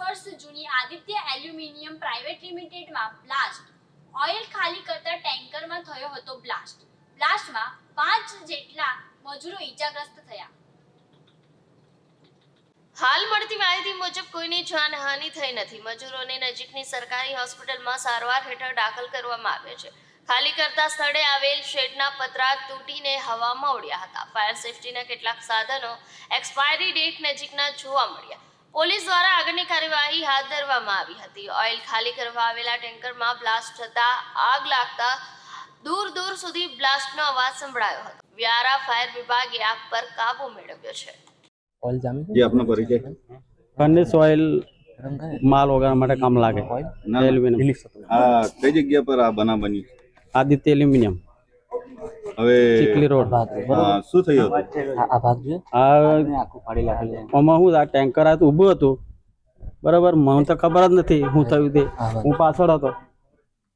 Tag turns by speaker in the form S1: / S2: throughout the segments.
S1: વર્ષ જૂની Aditya aluminium private લિમિટેડમાં બ્લાસ્ટ. ઓઇલ ખાલી કરતા ટેન્કરમાં થયો હતો બ્લાસ્ટ. બ્લાસ્ટમાં પાંચ જેટલા મજૂરો ઈજાગ્રસ્ત થયા.
S2: હાલ મળતી માહિતી મુજબ કોઈની જાનહાનિ થઈ નથી. મજૂરોને નજીકની સરકારી હોસ્પિટલમાં સારવાર હેઠળ દાખલ કરવામાં આવ્યા છે. ખાલી કરતા સ્થળે આવેલ શેડના પતરા તૂટીને હવામાં ઉડ્યા હતા. ફાયર સેફટીના કેટલાક સાધનો એક્સપાયરી ડેટ નજીકના જોવા મળ્યા. પોલીસ દ્વારા આગળની કાર્યવાહી હાથ ધરવામાં આવી હતી. ઓઇલ ખાલી કરવા આવેલા ટેન્કરમાં બ્લાસ્ટ થતા આગ લાગતા દૂર દૂર સુધી બ્લાસ્ટનો અવાજ સંભળાયો હતો. વ્યારા ફાયર વિભાગે આગ પર કાબુ મેળવ્યો છે.
S3: ઓઇલ જામી
S4: જે આપનો પરિચય.
S5: ફર્નેસ ઓઇલ માલ વગેરે માટે કામ લાગે. એલ્યુમિનિયમ.
S4: આ કઈ જગ્યા પર આ બના બની
S5: આદિત્ય એલ્યુમિનિયમ.
S4: હવે
S5: ચીખલી રોડ.
S4: આ શું થયું
S3: આ ભાગ જો
S5: આ
S3: આખું
S5: આમાં હું આ ટેન્કર આ ઊભું હતું. બરાબર? મને તો ખબર જ નથી હું થયું તે. હું પાછળ હતો.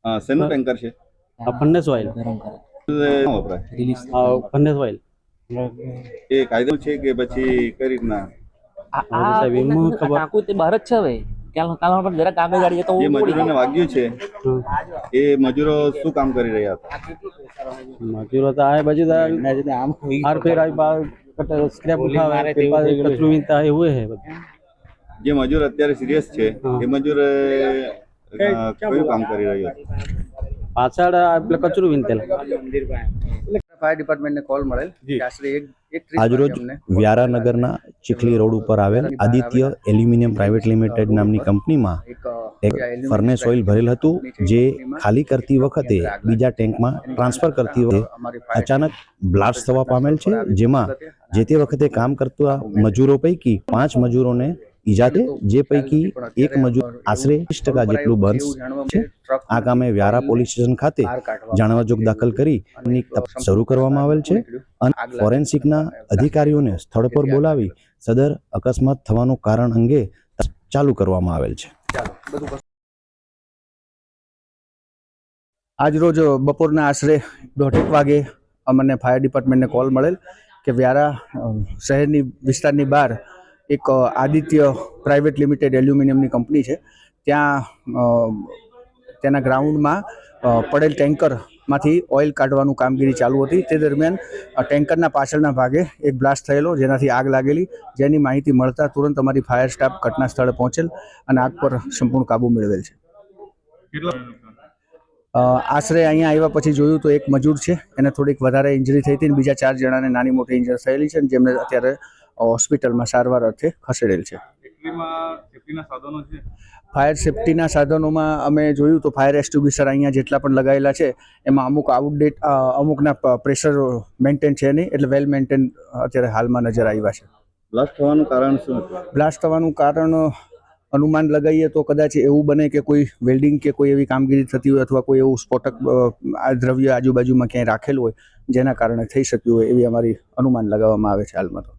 S4: આ શેનું ટેન્કર છે?
S5: આ ફર્નેસ ઓઇલ. Furnace oil.
S4: એ કાયદો છે કે પછી કરી
S3: આ
S5: ખબર-
S3: તે બહાર જ છે હવે. કાલ કાલ પર જરાક આગળ તો
S4: જે મજૂરોને વાગ્યું છે એ મજૂરો શું કામ કરી રહ્યા હતા?
S5: મજૂરો તો આ બાજુ
S3: આમ
S5: હાર ફેર આવી બાર સ્ક્રેપ ઉઠાવે કચરું વિનતા એવું હે બધું.
S4: જે મજૂર અત્યારે સિરિયસ છે એ મજૂર કયું કામ કરી રહ્યો
S5: પાછળ આ પેલા કચરું વીણતેલા
S6: ફાયર ડિપાર્ટમેન્ટને કોલ મળેલ. કે આશરે એક એક
S7: આજરોજ વ્યારાનગરના ચીખલી રોડ ઉપર આવેલ આદિત્ય એલ્યુમિનિયમ પ્રાઇવેટ લિમિટેડ નામની કંપનીમાં
S6: એક
S7: ફર્નેસ ઓઇલ ભરેલ હતું જે ખાલી કરતી વખતે બીજા ટેન્કમાં ટ્રાન્સફર કરતી વખતે અચાનક બ્લાસ્ટ થવા પામેલ છે જેમાં જે તે વખતે કામ કરતા મજૂરો પૈકી પાંચ મજૂરોને ઈજા જે પૈકી એક મજૂર આશરે વીસ ટકા જેટલું બંધ છે આ કામે વ્યારા પોલીસ સ્ટેશન ખાતે
S6: જાણવાજોગ
S7: જાણવા જોગ દાખલ કરી શરૂ કરવામાં આવેલ છે અને ફોરેન્સિકના અધિકારીઓને સ્થળ પર બોલાવી સદર અકસ્માત થવાનું કારણ અંગે ચાલુ કરવામાં આવેલ છે.
S6: આજરોજ બપોરના આશરે દોઢેક વાગે અમને ફાયર ડિપાર્ટમેન્ટને કોલ મળેલ કે વ્યારા શહેરની વિસ્તારની બહાર એક આદિત્ય પ્રાઇવેટ લિમિટેડ એલ્યુમિનિયમની કંપની છે. ત્યાં તેના ગ્રાઉન્ડમાં પડેલ ટેન્કરમાંથી ઓઇલ કાઢવાનું કામગીરી ચાલુ હતી. તે દરમિયાન ટેન્કરના પાછળના ભાગે એક બ્લાસ્ટ થયેલો જેનાથી આગ લાગેલી. જેની માહિતી મળતા તુરંત અમારી ફાયર સ્ટાફ ઘટના સ્થળે પહોંચેલ અને આગ પર સંપૂર્ણ કાબુ મેળવેલ છે. આશરે અહીંયા આવ્યા પછી જોયું તો એક મજૂર છે. એને થોડીક વધારે ઇન્જરી થઈ હતી અને બીજા ચાર જણાને નાની મોટી ઇન્જરી થયેલી છે જેમને અત્યારે હોસ્પિટલમાં સારવાર અર્થે ખસેડેલ છે. ફાયર સેફટીના સાધનોમાં અમે જોયું તો ફાયર એક્સ્ટિબ્યુશર અહીંયા જેટલા પણ લગાવેલા છે એમાં અમુક આઉટડેટ અમુકના પ્રેશર મેન્ટેન છે નહીં એટલે વેલ મેન્ટેન અત્યારે હાલમાં નજર આવ્યા છે.
S4: બ્લાસ્ટ થવાનું કારણ શું
S6: બ્લાસ્ટ થવાનું કારણ અનુમાન લગાવીએ તો કદાચ એવું બને કે કોઈ વેલ્ડિંગ કે કોઈ એવી કામગીરી થતી હોય અથવા કોઈ એવું સ્ફોટક આ દ્રવ્ય આજુબાજુમાં ક્યાંય રાખેલું હોય જેના કારણે થઈ શક્યું હોય એવી અમારી અનુમાન લગાવવામાં આવે છે હાલમાં તો.